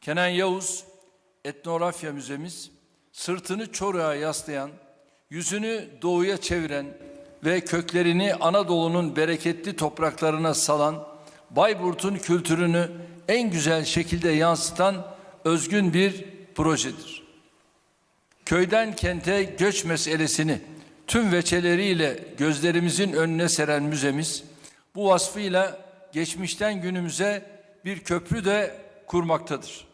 Kenan Yavuz Etnografya Müzemiz sırtını Çoruh'a yaslayan, yüzünü doğuya çeviren ve köklerini Anadolu'nun bereketli topraklarına salan Bayburt'un kültürünü en güzel şekilde yansıtan özgün bir projedir. Köyden kente göç meselesini tüm veçeleriyle gözlerimizin önüne seren müzemiz bu vasfıyla geçmişten günümüze bir köprü de kurmaktadır.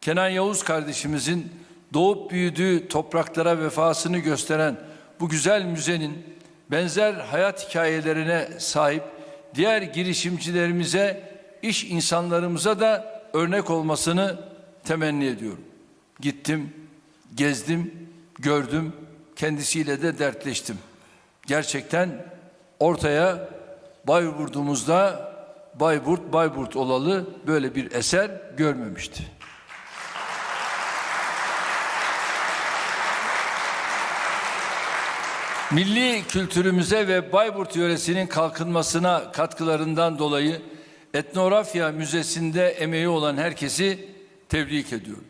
Kenan Yavuz kardeşimizin doğup büyüdüğü topraklara vefasını gösteren bu güzel müzenin benzer hayat hikayelerine sahip diğer girişimcilerimize, iş insanlarımıza da örnek olmasını temenni ediyorum. Gittim, gezdim, gördüm, kendisiyle de dertleştim. Gerçekten ortaya Bayburt'umuzda Bayburt Bayburt olalı böyle bir eser görmemişti. Milli kültürümüze ve Bayburt yöresinin kalkınmasına katkılarından dolayı Etnografya Müzesi'nde emeği olan herkesi tebrik ediyorum.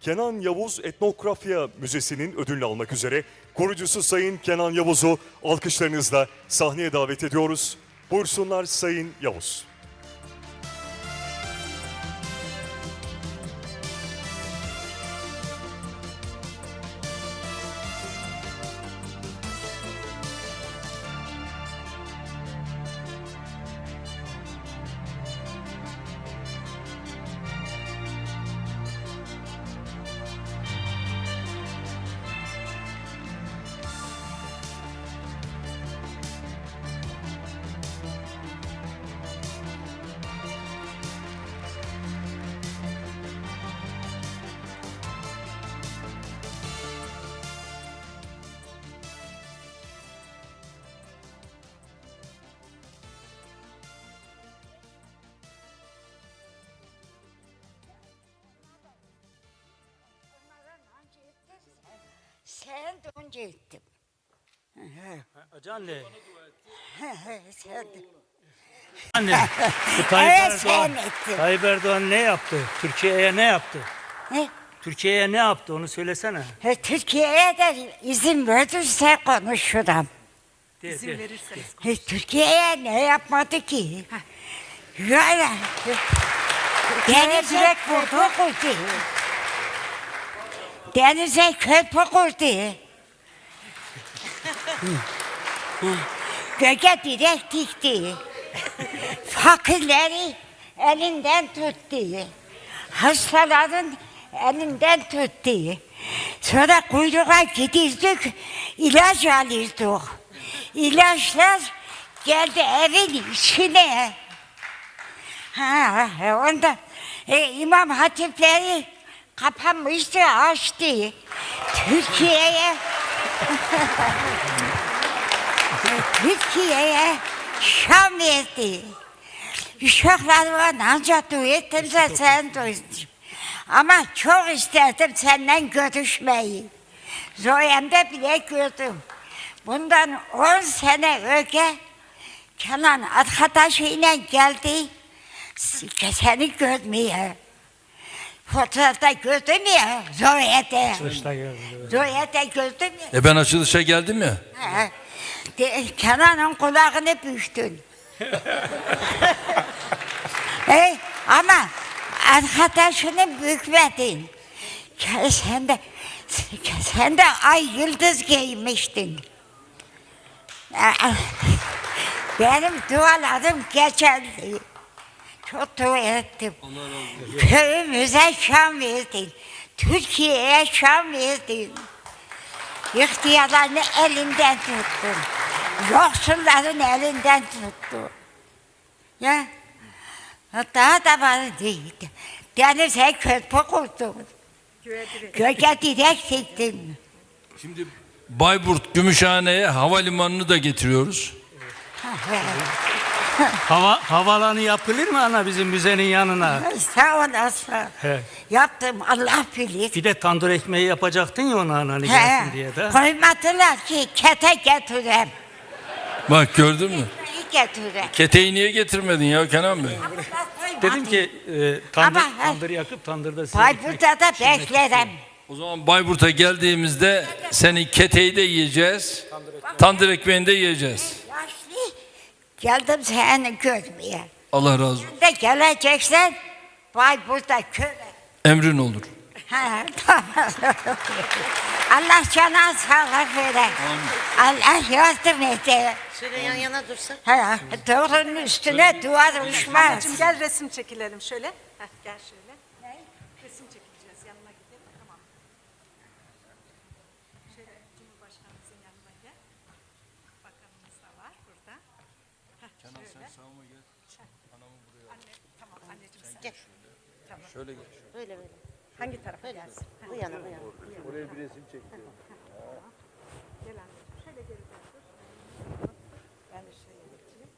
Kenan Yavuz Etnografya Müzesi'nin ödülünü almak üzere korucusu Sayın Kenan Yavuz'u alkışlarınızla sahneye davet ediyoruz. Buyursunlar Sayın Yavuz. Önce ettim. Canlı. Sen de. Anne, bu Tayyip Evet, sen Erdoğan, ettin. Tayyip Erdoğan ne yaptı? Türkiye'ye ne yaptı? Ne? Türkiye'ye ne yaptı onu söylesene. E, Türkiye'ye de izin verirse konuşurum. İzin E, Türkiye'ye ne yapmadı ki? Yani denize kurdu kurdu. Denize köprü kurdu. Göke direk dikti. Fakirleri elinden tuttu. Hastaların elinden tuttu. Sonra kuyruğa gidirdik, ilaç alırdık. İlaçlar geldi evin içine. Ha, onda e, İmam Hatipleri kapanmıştı, açtı. Türkiye'ye Викие шамети. Uşaqlarımla ancaq duetdimsə sənin duyduğum. Amma çox istərdim səndən görüşməyi. Zoyəmdə bilə gördüm. Bundan 10 sənə ögə Kənan Adxadaşı ilə gəldi. Səni görməyə. Fotoğrafta gördüm ya Zoye'de. Zoye'de gördüm ya. E ben açılışa geldim ya. Ha, de- Kenan'ın kulağını büktün. e, ama arkadaşını bükmedin. Sen de, sen de ay yıldız giymiştin. Benim dualarım geçerli. Çok dua ettim. Köyümüze şan verdin. Türkiye'ye şan verdin. İhtiyarlarını elinden tuttun. Yoksulların elinden tuttun. Ya. Daha da bana değildi. Denize köprü kurdun. Göke direk diktin. Şimdi Bayburt Gümüşhane'ye havalimanını da getiriyoruz. Hava, havalanı yapılır mı ana bizim müzenin yanına? Sağ olasın. He. Yaptım Allah bilir. Bir de tandır ekmeği yapacaktın ya ona ananı He, gelsin diye de. koymadılar ki kete getirem. Bak gördün mü? İyi getirem. Keteği niye getirmedin ya Kenan Bey? Dedim ki e, tandır, Ama, he. tandır yakıp tandırda size ekmek Bayburt'ta da pişirmek beklerim. O zaman Bayburt'a geldiğimizde seni keteği de yiyeceğiz. Tandır ekmeğini de yiyeceğiz. Geldim seni görmeye. Allah razı olsun. De geleceksen Bayburt'ta köle. Emrin olur. Ha, tamam. Allah cana sağlık vere. Allah yardım ede. Şöyle yan yana dursak. Ha, doğrunun üstüne duvar uçmaz. Anneciğim gel resim çekilelim şöyle. Heh, gel şöyle. Resim çekileceğiz yanına gidelim tamam. Şöyle Cumhurbaşkanımızın yanına gel. Bakanımız da var burada. Heh, şöyle. Anne, tamam anneciğim sen. Gel. Şöyle gel. Böyle böyle. Hangi tarafa gelsin? Bu yana bu yana. Oraya bir resim çekiyor. Gel anneciğim. Şöyle geri dur. Ben de şöyle geçeyim.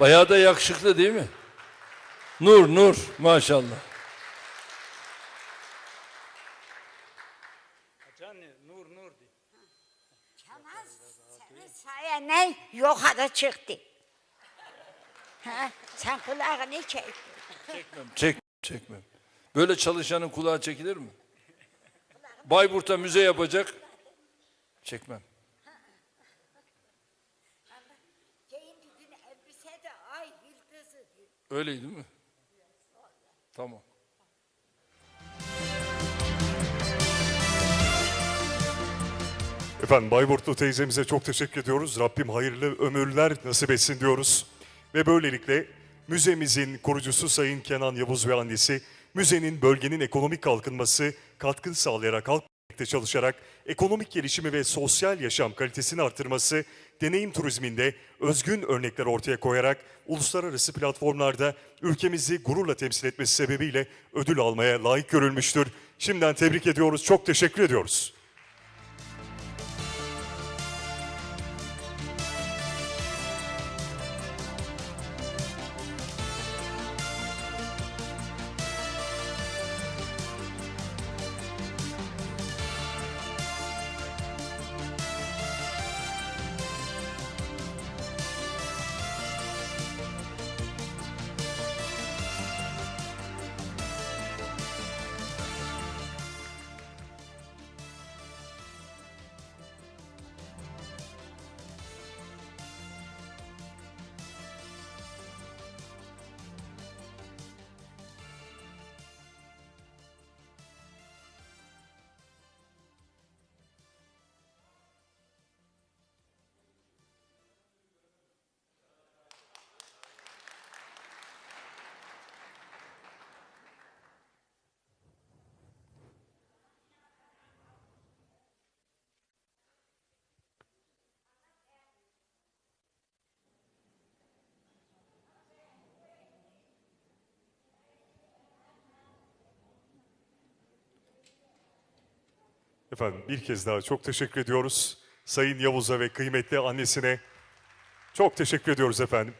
Bayağı da yakışıklı değil mi? Nur nur maşallah. Anne nur nur diye. Kemal senin sayende yukarı çıktı. Ha, sen kulağını çek. Çek, çekmem. Böyle çalışanın kulağı çekilir mi? Bayburt'a müze yapacak. Çekmem. Öyleydi mi? Tamam. Efendim Bayburtlu teyzemize çok teşekkür ediyoruz. Rabbim hayırlı ömürler nasip etsin diyoruz. Ve böylelikle müzemizin kurucusu Sayın Kenan Yavuz ve annesi müzenin bölgenin ekonomik kalkınması katkı sağlayarak halk birlikte çalışarak ekonomik gelişimi ve sosyal yaşam kalitesini artırması, deneyim turizminde özgün örnekler ortaya koyarak uluslararası platformlarda ülkemizi gururla temsil etmesi sebebiyle ödül almaya layık görülmüştür. Şimdiden tebrik ediyoruz, çok teşekkür ediyoruz. Efendim bir kez daha çok teşekkür ediyoruz. Sayın Yavuz'a ve kıymetli annesine çok teşekkür ediyoruz efendim.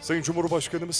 Sayın Cumhurbaşkanımız